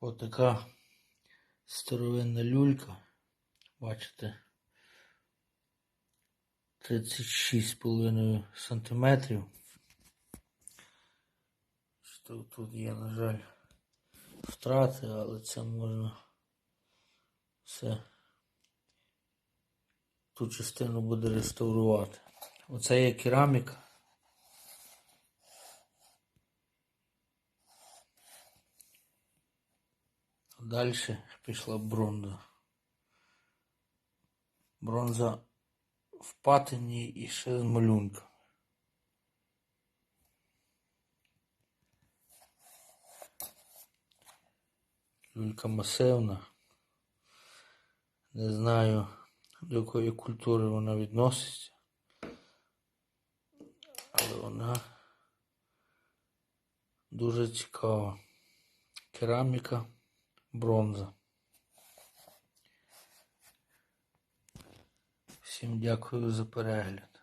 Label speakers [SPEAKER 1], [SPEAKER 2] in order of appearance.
[SPEAKER 1] Отака старовинна люлька. Бачите? 36,5 сантиметрів. Що тут є, на жаль, втрати, але це можна все. Ту частину буде реставрувати. Оце є кераміка. Далі пішла бронза. Бронза в патині і ще з малюнком. Люлька масивна. Не знаю, до якої культури вона відноситься. Але вона дуже цікава. Кераміка, бронза. Всім дякую за перегляд.